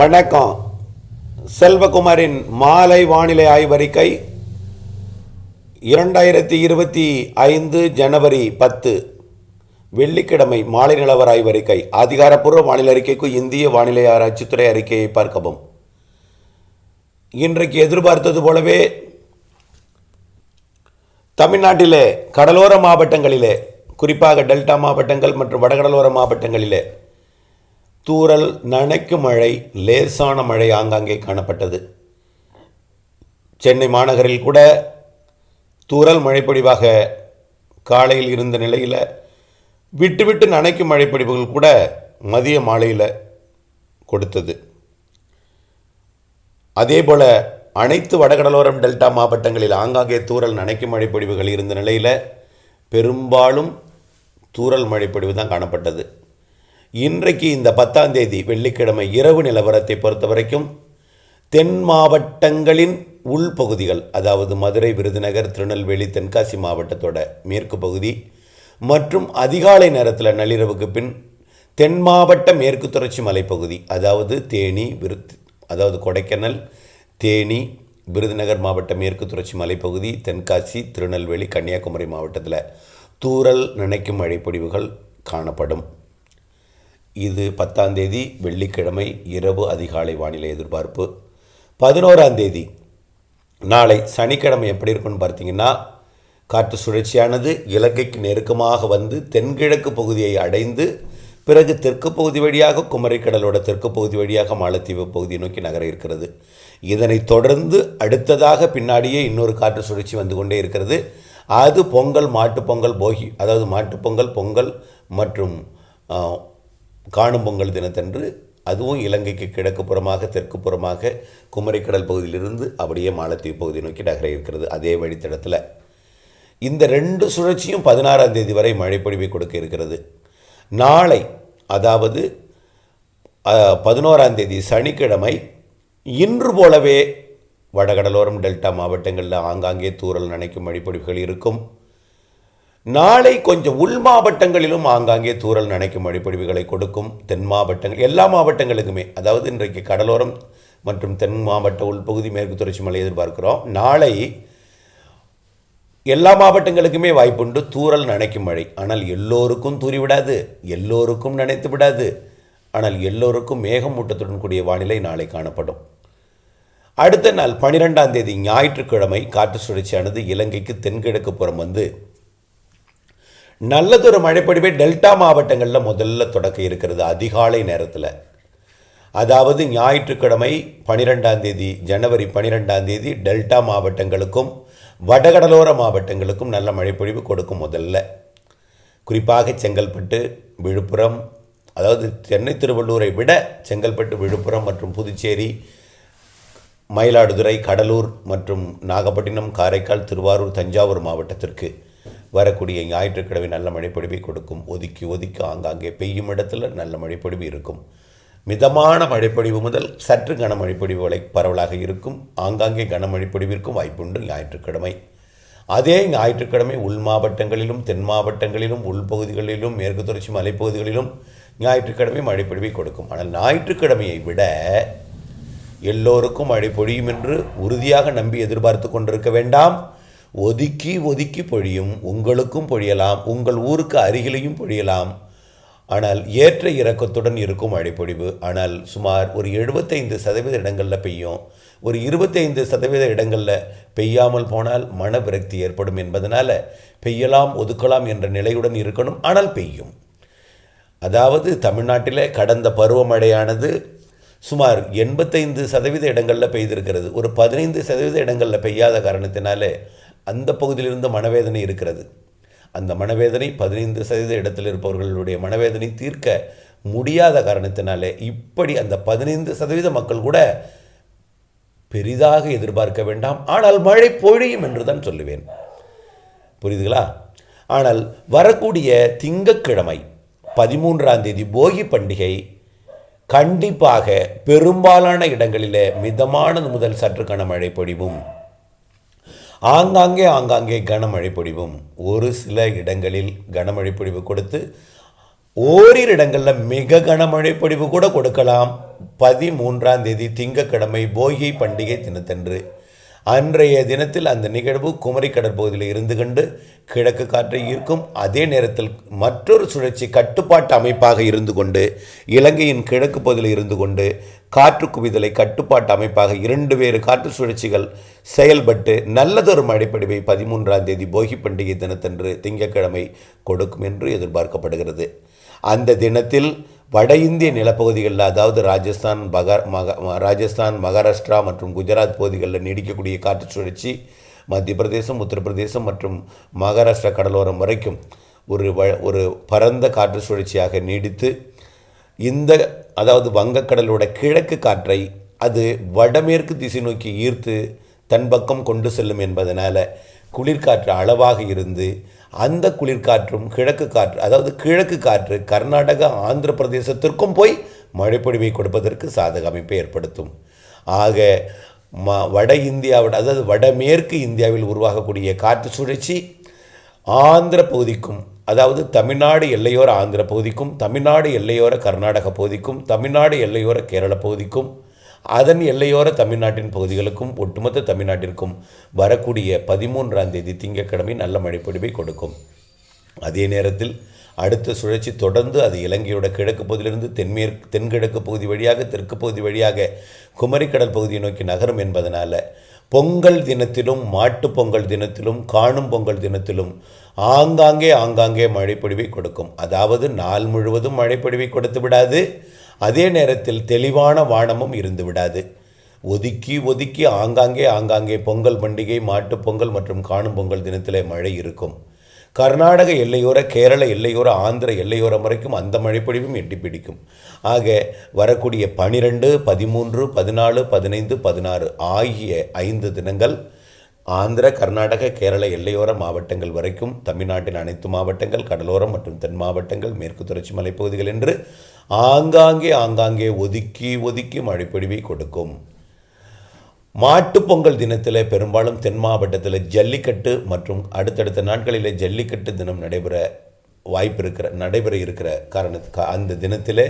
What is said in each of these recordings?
வணக்கம். செல்வகுமாரின் மாலை வானிலை ஆய்வறிக்கை இரண்டாயிரத்தி இருபத்தி ஐந்து ஜனவரி பத்து. வெள்ளிக்கிழமை மாலை நிலவர ஆய்வறிக்கை. அதிகாரப்பூர்வ வானிலை அறிக்கைக்கு இந்திய வானிலை ஆராய்ச்சித்துறை அறிக்கையை பார்க்கவும். இன்றைக்கு எதிர்பார்த்தது போலவே தமிழ்நாட்டிலே கடலோர மாவட்டங்களிலே குறிப்பாக டெல்டா மாவட்டங்கள் மற்றும் வடகடலோர மாவட்டங்களிலே தூறல் நனைக்கும் மழை லேசான மழை ஆங்காங்கே காணப்பட்டது. சென்னை மாநகரில் கூட தூறல் மழைப்பொழிவாக காலையில் இருந்த நிலையில் விட்டு விட்டு நனைக்கும் மழைப்பொழிவுகள் கூட மதிய மாலையில் கொடுத்தது. அதேபோல் அனைத்து வடகடலோரம் டெல்டா மாவட்டங்களில் ஆங்காங்கே தூறல் நனைக்கும் மழைப்பொழிவுகள் இருந்த நிலையில் பெரும்பாலும் தூறல் மழைப்பொழிவு தான் காணப்பட்டது. இன்றைக்கு இந்த பத்தாம் தேதி வெள்ளிக்கிழமை இரவு நிலவரத்தை பொறுத்த வரைக்கும் தென் மாவட்டங்களின் உள்பகுதிகள் அதாவது மதுரை விருதுநகர் திருநெல்வேலி தென்காசி மாவட்டத்தோட மேற்கு பகுதி மற்றும் அதிகாலை நேரத்தில் நள்ளிரவுக்கு பின் தென் மாவட்ட மேற்கு தொடர்ச்சி மலைப்பகுதி அதாவது தேனி விருத் அதாவது கொடைக்கானல் தேனி விருதுநகர் மாவட்ட மேற்கு தொடர்ச்சி மலைப்பகுதி தென்காசி திருநெல்வேலி கன்னியாகுமரி மாவட்டத்தில் தூறல் நினைக்கும் மழைப்பொடிவுகள் காணப்படும். இது பத்தாம் தேதி வெள்ளிக்கிழமை இரவு அதிகாலை வானிலை எதிர்பார்ப்பு. பதினோராம் தேதி நாளை சனிக்கிழமை எப்படி இருக்குன்னு பார்த்தீங்கன்னா காற்று சுழற்சியானது இலங்கைக்கு நெருக்கமாக வந்து தென்கிழக்கு பகுதியை அடைந்து பிறகு தெற்கு பகுதி வழியாக குமரிக்கடலோட தெற்கு பகுதி வழியாக மாலத்தீவு பகுதியை நோக்கி நகர இருக்கிறது. இதனைத் தொடர்ந்து அடுத்ததாக பின்னாடியே இன்னொரு காற்று சுழற்சி வந்து கொண்டே இருக்கிறது. அது பொங்கல் மாட்டுப் பொங்கல் போகி அதாவது மாட்டுப் பொங்கல் பொங்கல் மற்றும் காணும் பொங்கல் தினத்தன்று அதுவும் இலங்கைக்கு கிழக்கு புறமாக தெற்கு புறமாக குமரிக்கடல் பகுதியிலிருந்து அப்படியே மாலத்தீவு பகுதி நோக்கி நகர இருக்கிறது அதே வழித்தடத்தில். இந்த ரெண்டு சுழற்சியும் பதினாறாம் தேதி வரை மழைப்பொழிவை கொடுக்க இருக்கிறது. நாளை அதாவது பதினோராம் தேதி சனிக்கிழமை இன்று போலவே வடகடலோரம் டெல்டா மாவட்டங்களில் ஆங்காங்கே தூறல் நனைக்கும் மழைப்பொழிவுகள் இருக்கும். நாளை கொஞ்சம் உள் மாவட்டங்களிலும் ஆங்காங்கே தூரல் நனைக்கும் மழைப்பொழிவுகளை கொடுக்கும். தென் மாவட்டங்கள் எல்லா மாவட்டங்களுக்குமே. அதாவது இன்றைக்கு கடலோரம் மற்றும் தென் மாவட்ட உள்பகுதி மேற்கு தொடர்ச்சி மலை எதிர்பார்க்கிறோம். நாளை எல்லா மாவட்டங்களுக்குமே வாய்ப்புண்டு தூரல் நனைக்கும் மழை. ஆனால் எல்லோருக்கும் தூறிவிடாது எல்லோருக்கும் நனைத்து விடாது. ஆனால் எல்லோருக்கும் மேகமூட்டத்துடன் கூடிய வானிலை நாளை காணப்படும். அடுத்த நாள் பனிரெண்டாம் தேதி ஞாயிற்றுக்கிழமை காற்று சுழற்சியானது இலங்கைக்கு தென்கிழக்கு புறம் வந்து நல்லதொரு மழைப்பொழிவை டெல்டா மாவட்டங்களில் முதல்ல தொடக்க இருக்கிறது அதிகாலை நேரத்தில். அதாவது ஞாயிற்றுக்கிழமை பனிரெண்டாம் தேதி ஜனவரி பனிரெண்டாம் தேதி டெல்டா மாவட்டங்களுக்கும் வடகடலோர மாவட்டங்களுக்கும் நல்ல மழைப்பொழிவு கொடுக்கும் முதல்ல. குறிப்பாக செங்கல்பட்டு விழுப்புரம் அதாவது சென்னை திருவள்ளூரை விட செங்கல்பட்டு விழுப்புரம் மற்றும் புதுச்சேரி மயிலாடுதுறை கடலூர் மற்றும் நாகப்பட்டினம் காரைக்கால் திருவாரூர் தஞ்சாவூர் மாவட்டத்திற்கு வரக்கூடிய ஞாயிற்றுக்கிழமை நல்ல மழைப்பொழிவை கொடுக்கும். ஒதுக்கி ஒதுக்கி ஆங்காங்கே பெய்யும் இடத்துல நல்ல மழைப்பொழிவு இருக்கும். மிதமான மழைப்பொழிவு முதல் சற்று கனமழைப்பொழிவு வரை பரவலாக இருக்கும். ஆங்காங்கே கனமழைப்பொழிவிற்கும் வாய்ப்புண்டு ஞாயிற்றுக்கிழமை. அதே ஞாயிற்றுக்கிழமை உள் மாவட்டங்களிலும் தென் மாவட்டங்களிலும் உள்பகுதிகளிலும் மேற்கு தொடர்ச்சி மலைப்பகுதிகளிலும் ஞாயிற்றுக்கிழமை மழைப்பொழிவை கொடுக்கும். ஆனால் ஞாயிற்றுக்கிழமையை விட எல்லோருக்கும் மழை பொழியும் என்று உறுதியாக நம்பி எதிர்பார்த்து கொண்டிருக்க வேண்டாம். ஒதுக்கி ஒதுக்கி பொழியும் உங்களுக்கும் பொழியலாம் உங்கள் ஊருக்கு அருகிலையும் பொழியலாம். ஆனால் ஏற்ற இறக்கத்துடன் இருக்கும் மழைப்பொழிவு ஆனால் சுமார் ஒரு எழுபத்தைந்து சதவீத இடங்களில் பெய்யும். ஒரு இருபத்தைந்து சதவீத இடங்களில் பெய்யாமல் போனால் மன விரக்தி ஏற்படும் என்பதனால் பெய்யலாம் ஒதுக்கலாம் என்ற நிலையுடன் இருக்கணும். ஆனால் பெய்யும். அதாவது தமிழ்நாட்டில் கடந்த பருவமழையானது சுமார் எண்பத்தைந்து சதவீத இடங்களில் பெய்திருக்கிறது. ஒரு பதினைந்து சதவீத இடங்களில் பெய்யாத காரணத்தினாலே அந்த பகுதியிலிருந்து மனவேதனை இருக்கிறது. அந்த மனவேதனை பதினைந்து சதவீத இடத்தில் இருப்பவர்களுடைய மனவேதனை தீர்க்க முடியாத காரணத்தினாலே இப்படி அந்த பதினைந்து சதவீத மக்கள் கூட பெரிதாக எதிர்பார்க்க வேண்டாம். ஆனால் மழை பொழியும் என்று தான் சொல்லுவேன். புரியுதுங்களா? ஆனால் வரக்கூடிய திங்கட்கிழமை பதிமூன்றாம் தேதி போகி பண்டிகை கண்டிப்பாக பெரும்பாலான இடங்களிலே மிதமானது முதல் சற்று கனமழை பொழிவும். ஆங்காங்கே ஆங்காங்கே கனமழை பொழிவும் ஒரு சில இடங்களில் கனமழை பொழிவு கொடுத்து ஓரிரு இடங்களில் மிக கனமழை பொழிவு கூட கொடுக்கலாம். பதிமூன்றாம் தேதி திங்கக்கிழமை போகி பண்டிகை தினத்தன்று அன்றைய தினத்தில் அந்த நிகழ்வு குமரி கடற்பகுதியில் இருந்து கொண்டு கிழக்கு காற்றை ஈர்க்கும் அதே நேரத்தில் மற்றொரு சுழற்சி கட்டுப்பாட்டு அமைப்பாக இருந்து கொண்டு இலங்கையின் கிழக்கு பகுதியில் இருந்து கொண்டு காற்று குவிதலை கட்டுப்பாட்டு அமைப்பாக இரண்டு வேறு காற்று சுழற்சிகள் செயல்பட்டு நல்லதொரு மழைப்படிவை பதிமூன்றாம் தேதி போகி பண்டிகை தினத்தன்று திங்கட்கிழமை கொடுக்கும் என்று எதிர்பார்க்கப்படுகிறது. அந்த தினத்தில் வட இந்திய நிலப்பகுதிகளில் அதாவது ராஜஸ்தான் மகா மக ராஜஸ்தான் மகாராஷ்டிரா மற்றும் குஜராத் பகுதிகளில் நீடிக்கக்கூடிய காற்று சுழற்சி மத்திய பிரதேசம் உத்தரப்பிரதேசம் மற்றும் மகாராஷ்டிரா கடலோரம் வரைக்கும் ஒரு வ ஒரு பரந்த காற்று சுழற்சியாக நீடித்து இந்த அதாவது வங்கக்கடலோட கிழக்கு காற்றை அது வடமேற்கு திசை நோக்கி ஈர்த்து தன் பக்கம் கொண்டு செல்லும் என்பதனால் குளிர்காற்று அளவாக இருந்து அந்த குளிர்காற்றும் கிழக்கு காற்று அதாவது கிழக்கு காற்று கர்நாடகா ஆந்திர பிரதேசத்திற்கும் போய் மழைப்பொழிவை கொடுப்பதற்கு சாதக அமைப்பை ஏற்படுத்தும். ஆக ம வட இந்தியாவோட அதாவது வடமேற்கு இந்தியாவில் உருவாகக்கூடிய காற்று சுழற்சி ஆந்திர பகுதிக்கும் அதாவது தமிழ்நாடு எல்லையோர ஆந்திர பகுதிக்கும் தமிழ்நாடு எல்லையோர கர்நாடக பகுதிக்கும் தமிழ்நாடு எல்லையோர கேரள பகுதிக்கும் அதன் எல்லையோர தமிழ்நாட்டின் பகுதிகளுக்கும் ஒட்டுமொத்த தமிழ்நாட்டிற்கும் வரக்கூடிய பதிமூன்றாம் தேதி திங்கட்கிழமை நல்ல மழைப்பொழிவை கொடுக்கும். அதே நேரத்தில் அடுத்த சுழற்சி தொடர்ந்து அது இலங்கையோட கிழக்கு பகுதியிலிருந்து தென்மேற்கு தென்கிழக்கு பகுதி வழியாக தெற்கு பகுதி வழியாக குமரிக்கடல் பகுதியை நோக்கி நகரும் என்பதனால் பொங்கல் தினத்திலும் மாட்டுப் பொங்கல் தினத்திலும் காணும் பொங்கல் தினத்திலும் ஆங்காங்கே ஆங்காங்கே மழைப்பொழிவை கொடுக்கும். அதாவது நாள் முழுவதும் மழைப்பொழிவை கொடுத்து விடாது. அதே நேரத்தில் தெளிவான வானமும் இருந்து விடாது ஒதுக்கி ஒதுக்கி ஆங்காங்கே ஆங்காங்கே பொங்கல் பண்டிகை மாட்டுப் பொங்கல் மற்றும் காணும் பொங்கல் தினத்திலே மழை இருக்கும். கர்நாடக எல்லையோர கேரள எல்லையோர ஆந்திர எல்லையோரம் வரைக்கும் அந்த மழைப்பொழிவும் எட்டி பிடிக்கும். ஆக வரக்கூடிய பனிரெண்டு பதிமூன்று பதினாலு பதினைந்து பதினாறு ஆகிய ஐந்து தினங்கள் ஆந்திர கர்நாடக கேரள எல்லையோர மாவட்டங்கள் வரைக்கும் தமிழ்நாட்டின் அனைத்து மாவட்டங்கள் கடலோரம் மற்றும் தென் மாவட்டங்கள் மேற்கு தொடர்ச்சி மலைப்பகுதிகள் என்று ஆங்காங்கே ஆங்காங்கே ஒதுக்கி ஒதுக்கி மழைப்பொழிவை கொடுக்கும். மாட்டுப்பொங்கல் தினத்தில் பெரும்பாலும் தென் மாவட்டத்தில் ஜல்லிக்கட்டு மற்றும் அடுத்தடுத்த நாட்களில் ஜல்லிக்கட்டு தினம் நடைபெற வாய்ப்பு இருக்கிற நடைபெற இருக்கிற காரணத்துக்கு அந்த தினத்தில்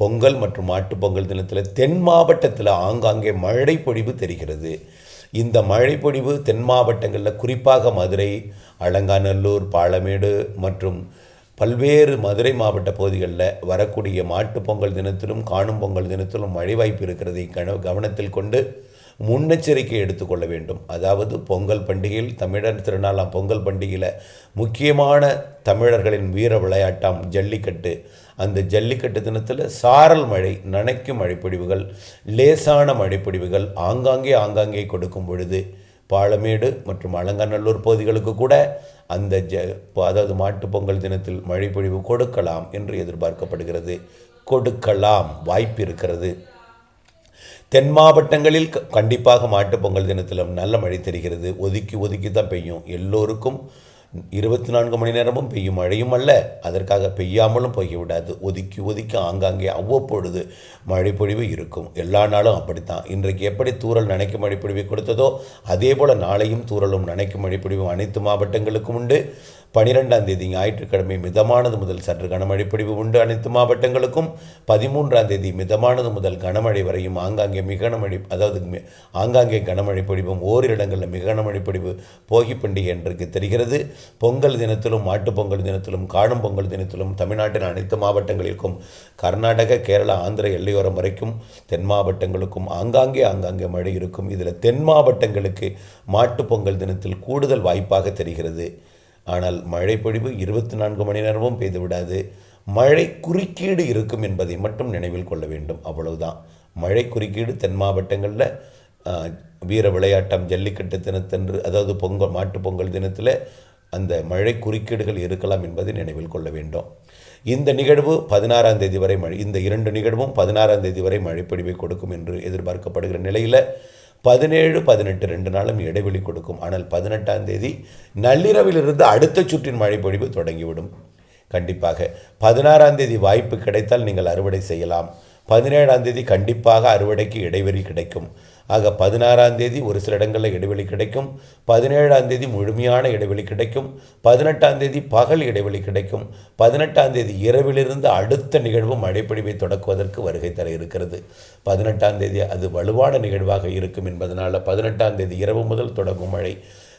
பொங்கல் மற்றும் மாட்டுப்பொங்கல் தினத்தில் தென் மாவட்டத்தில் ஆங்காங்கே மழை பொழிவு தெரிகிறது. இந்த மழைப்பொழிவு தென் மாவட்டங்களில் குறிப்பாக மதுரை அலங்காநல்லூர் பாலமேடு மற்றும் பல்வேறு மதுரை மாவட்ட பகுதிகளில் வரக்கூடிய மாட்டுப் பொங்கல் தினத்திலும் காணும் பொங்கல் தினத்திலும் மழை வாய்ப்பு இருக்கிறதை கன கவனத்தில் கொண்டு முன்னெச்சரிக்கை எடுத்துக்கொள்ள வேண்டும். அதாவது பொங்கல் பண்டிகையில் தமிழர் திருநாளாம் பொங்கல் பண்டிகையில் முக்கியமான தமிழர்களின் வீர விளையாட்டாம் ஜல்லிக்கட்டு அந்த ஜல்லிக்கட்டு தினத்தில் சாரல் மழை நனைக்கும் மழைப்பொழிவுகள் லேசான மழைப்பொழிவுகள் ஆங்காங்கே ஆங்காங்கே கொடுக்கும் பொழுது பாலமேடு மற்றும் அலங்காநல்லூர் பகுதிகளுக்கு கூட அந்த ஜ அதாவது மாட்டுப் பொங்கல் தினத்தில் மழைப்பொழிவு கொடுக்கலாம் என்று எதிர்பார்க்கப்படுகிறது. கொடுக்கலாம் வாய்ப்பு இருக்கிறது. தென் மாவட்டங்களில் க- கண்டிப்பாக மாட்டுப் பொங்கல் தினத்திலும் நல்ல மழை தெரிகிறது. ஒதுக்கி ஒதுக்கி தான் பெய்யும். எல்லோருக்கும் இருபத்தி நான்கு மணி நேரமும் பெய்யும் மழையும் அல்ல. அதற்காக பெய்யாமலும் போய்விடாது. ஒதுக்கி ஒதுக்கி ஆங்காங்கே அவ்வப்பொழுது மழை பொழிவு இருக்கும். எல்லா நாளும் அப்படித்தான். இன்றைக்கு எப்படி தூறல் நனைக்கும் மழை பொழிவை கொடுத்ததோ அதே போல் நாளையும் தூறலும் நனைக்கும் மழை பொழிவும் அனைத்து மாவட்டங்களுக்கும் உண்டு. பனிரெண்டாம் தேதி ஞாயிற்றுக்கிழமை மிதமானது முதல் சற்று கனமழை பொழிவு உண்டு. அனைத்து மாவட்டங்களுக்கும் பதிமூன்றாம் தேதி மிதமானது முதல் கனமழை வரையும் ஆங்காங்கே மிக கனமழை அதாவது ஆங்காங்கே கனமழை பொழிவும் ஓரிரு இடங்களில் மிக கனமழை பொழிவு போகி பண்டிகை என்றுக்கு தெரிகிறது. பொங்கல் தினத்திலும் மாட்டுப் பொங்கல் தினத்திலும் காணும் பொங்கல் தினத்திலும் தமிழ்நாட்டின் அனைத்து மாவட்டங்களிற்கும் கர்நாடக கேரளா ஆந்திர எல்லையோரம் வரைக்கும் தென் மாவட்டங்களுக்கும் ஆங்காங்கே ஆங்காங்கே மழை இருக்கும். இதில் தென் மாவட்டங்களுக்கு மாட்டுப் பொங்கல் தினத்தில் கூடுதல் வாய்ப்பாக தெரிகிறது. ஆனால் மழைப்பொழிவு இருபத்தி நான்கு மணி நேரமும் பெய்து விடாது மழை குறுக்கீடு இருக்கும் என்பதை மட்டும் நினைவில் கொள்ள வேண்டும். அவ்வளவுதான். மழை குறுக்கீடு தென் மாவட்டங்களில் வீர விளையாட்டம் ஜல்லிக்கட்டு தினத்தன்று அதாவது பொங்கல் மாட்டுப் பொங்கல் தினத்தில் அந்த மழை குறுக்கீடுகள் இருக்கலாம் என்பதை நினைவில் கொள்ள வேண்டும். இந்த நிகழ்வு பதினாறாம் தேதி வரை மழை இந்த இரண்டு நிகழ்வும் பதினாறாம் தேதி வரை மழைப்பொழிவை கொடுக்கும் என்று எதிர்பார்க்கப்படுகிற நிலையில் பதினேழு பதினெட்டு ரெண்டு நாளும் இடைவெளி கொடுக்கும். ஆனால் பதினெட்டாம் தேதி நள்ளிரவிலிருந்து அடுத்த சுற்றின் மழைப்பொழிவு தொடங்கிவிடும். கண்டிப்பாக பதினாறாம் தேதி வாய்ப்பு கிடைத்தால் நீங்கள் அறுவடை செய்யலாம். பதினேழாம் தேதி கண்டிப்பாக அறுவடைக்கு இடைவெளி கிடைக்கும். ஆக பதினாறாம் தேதி ஒரு சில இடங்களில் இடைவெளி கிடைக்கும். பதினேழாம் தேதி முழுமையான இடைவெளி கிடைக்கும். பதினெட்டாம் தேதி பகல் இடைவெளி கிடைக்கும். பதினெட்டாம் தேதி இரவிலிருந்து அடுத்த நிகழ்வு மழைப்பொழிவை தொடக்குவதற்கு வருகை தர இருக்கிறது. பதினெட்டாம் தேதி அது வலுவான நிகழ்வாக இருக்கும் என்பதனால் பதினெட்டாம் தேதி இரவு முதல் தொடங்கும் மழை.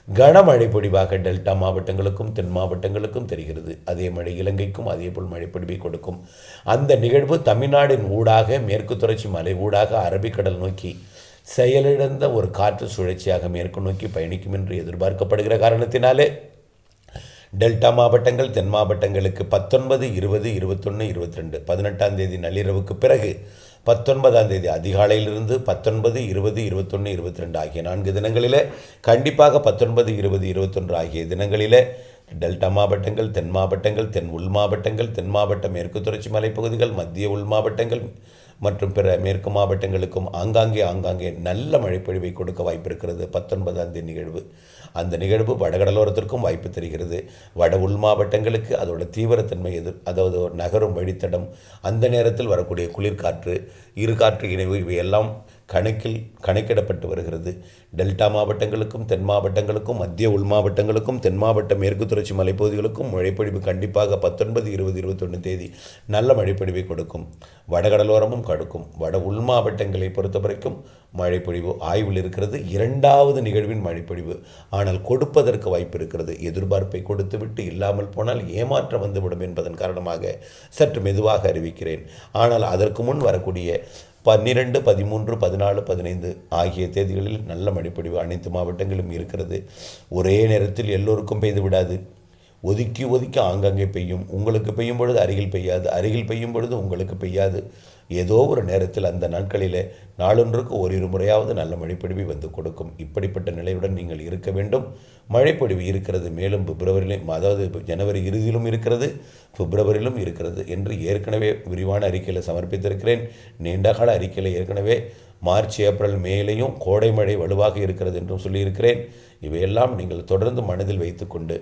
கனமழை பொடிவாக டெல்டா மாவட்டங்களுக்கும் தென் மாவட்டங்களுக்கும் தெரிகிறது. அதே மழை இலங்கைக்கும் அதேபோல் மழைப்பொடிவை கொடுக்கும். அந்த நிகழ்வு தமிழ்நாடின் ஊடாக மேற்கு தொடர்ச்சி மலை ஊடாக அரபிக்கடல் நோக்கி செயலிழந்த ஒரு காற்று சுழற்சியாக மேற்கு நோக்கி பயணிக்கும் என்று எதிர்பார்க்கப்படுகிற காரணத்தினாலே டெல்டா மாவட்டங்கள் தென் மாவட்டங்களுக்கு பத்தொன்பது இருபது இருபத்தொன்று இருபத்தி ரெண்டு பதினெட்டாம் தேதி நள்ளிரவுக்கு பிறகு பத்தொன்பதாம் தேதி அதிகாலையிலிருந்து பத்தொன்பது இருபது இருபத்தொன்று இருபத்தி ரெண்டு ஆகிய நான்கு தினங்களில் கண்டிப்பாக பத்தொன்பது இருபது இருபத்தொன்று ஆகிய தினங்களில் டெல்டா மாவட்டங்கள் தென் மாவட்டங்கள் தென் உள் மாவட்டங்கள் தென் மாவட்ட மேற்கு தொடர்ச்சி மலைப்பகுதிகள் மத்திய உள் மாவட்டங்கள் மற்றும் பிற மேற்கு மாவட்டங்களுக்கும் ஆங்காங்கே ஆங்காங்கே நல்ல மழைப்பொழிவை கொடுக்க வாய்ப்பிருக்கிறது. பத்தொன்பதாம் தேதி நிகழ்வு. அந்த நிகழ்வு வடகடலோரத்திற்கும் வாய்ப்பு தெரிகிறது. வட உள் மாவட்டங்களுக்கு அதோட தீவிரத்தன்மை எதிர் அதாவது நகரும் வழித்தடம் அந்த நேரத்தில் வரக்கூடிய குளிர்காற்று இரு காற்று இணைவு இவையெல்லாம் கணக்கில் கணக்கிடப்பட்டு வருகிறது. டெல்டா மாவட்டங்களுக்கும் தென் மாவட்டங்களுக்கும் மத்திய உள் மாவட்டங்களுக்கும் தென் மாவட்ட மேற்கு தொடர்ச்சி மலைப்பகுதிகளுக்கும் மழைப்பொழிவு கண்டிப்பாக பத்தொன்பது இருபது இருபத்தொன்று தேதி நல்ல மழைப்பொழிவை கொடுக்கும். வடகடலோரமும் கடுக்கும். வட உள் மாவட்டங்களை பொறுத்த வரைக்கும் மழைப்பொழிவு ஆய்வில் இருக்கிறது. இரண்டாவது நிகழ்வின் மழைப்பொழிவு. ஆனால் கொடுப்பதற்கு வாய்ப்பு இருக்கிறது. எதிர்பார்ப்பை கொடுத்துவிட்டு இல்லாமல் போனால் ஏமாற்றம் வந்துவிடும் என்பதன் காரணமாக சற்று மெதுவாக அறிவிக்கிறேன். ஆனால் அதற்கு முன் வரக்கூடிய பன்னிரெண்டு பதிமூன்று பதினாலு பதினைந்து ஆகிய தேதிகளில் நல்ல மழைப்பொழிவு அனைத்து மாவட்டங்களிலும் இருக்கிறது. ஒரே நேரத்தில் எல்லோருக்கும் பெய்து விடாது. ஒதுக்கி ஒதுக்கி ஆங்காங்கே பெய்யும். உங்களுக்கு பெய்யும் பொழுது அருகில் பெய்யாது. அருகில் பெய்யும் பொழுது உங்களுக்கு பெய்யாது. ஏதோ ஒரு நேரத்தில் அந்த நாட்களிலே நாளொன்றுக்கு ஓரிரு முறையாவது நல்ல மழைப்பொழிவை வந்து கொடுக்கும். இப்படிப்பட்ட நிலையுடன் நீங்கள் இருக்க வேண்டும். மழைப்பொழிவு இருக்கிறது மேலும் பிப்ரவரியிலும் அதாவது ஜனவரி இறுதியிலும் இருக்கிறது பிப்ரவரியிலும் இருக்கிறது என்று ஏற்கனவே விரிவான அறிக்கையில் சமர்ப்பித்திருக்கிறேன். நீண்டகால அறிக்கையில் ஏற்கனவே மார்ச் ஏப்ரல் மேலேயும் கோடை மழை வலுவாக இருக்கிறது என்றும் சொல்லியிருக்கிறேன். இவையெல்லாம் நீங்கள் தொடர்ந்து மனதில் வைத்துக்கொண்டு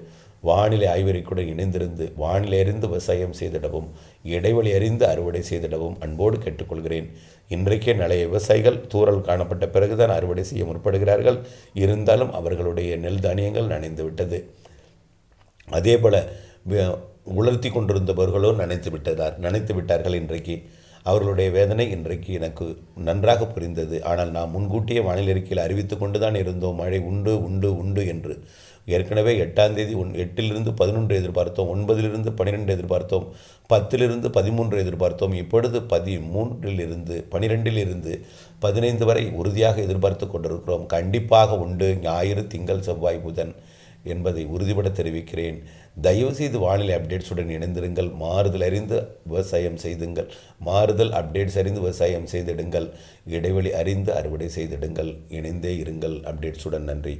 வானிலை ஆய்வறிக்கையுடன் இணைந்திருந்து வானிலை அறிந்து விவசாயம் செய்திடவும் இடைவெளி அறிந்து அறுவடை செய்திடவும் அன்போடு கேட்டுக்கொள்கிறேன். இன்றைக்கே நிறைய விவசாயிகள் தூறல் காணப்பட்ட பிறகுதான் அறுவடை செய்ய முற்படுகிறார்கள். இருந்தாலும் அவர்களுடைய நெல் தானியங்கள் நனைந்து விட்டது. அதேபோல் உலர்த்தி கொண்டிருந்தவர்களோ நினைத்து விட்டதார் நினைத்து விட்டார்கள் இன்றைக்கு. அவர்களுடைய வேதனை இன்றைக்கு எனக்கு நன்றாக புரிந்தது. ஆனால் நாம் முன்கூட்டியே வானிலை அறிக்கையில் அறிவித்து கொண்டு தான் இருந்தோம். மழை உண்டு உண்டு உண்டு என்று ஏற்கனவே எட்டாம் தேதி ஒன் எட்டிலிருந்து பதினொன்று எதிர்பார்த்தோம் ஒன்பதிலிருந்து பன்னிரெண்டு எதிர்பார்த்தோம் பத்திலிருந்து பதிமூன்று எதிர்பார்த்தோம். இப்பொழுது பதிமூன்றிலிருந்து பனிரெண்டிலிருந்து பதினைந்து வரை உறுதியாக எதிர்பார்த்து கொண்டிருக்கிறோம். கண்டிப்பாக உண்டு. ஞாயிறு திங்கள் செவ்வாய் புதன் என்பதை உறுதிபட தெரிவிக்கிறேன். தயவுசெய்து வானிலை அப்டேட்ஸுடன் இணைந்திருங்கள். மாறுதல் அறிந்து விவசாயம் செய்துங்கள். மாறுதல் அப்டேட்ஸ் அறிந்து விவசாயம் செய்திடுங்கள். இடைவெளி அறிந்து அறுவடை செய்திடுங்கள். இணைந்தே இருங்கள். அப்டேட்ஸுடன் நன்றி.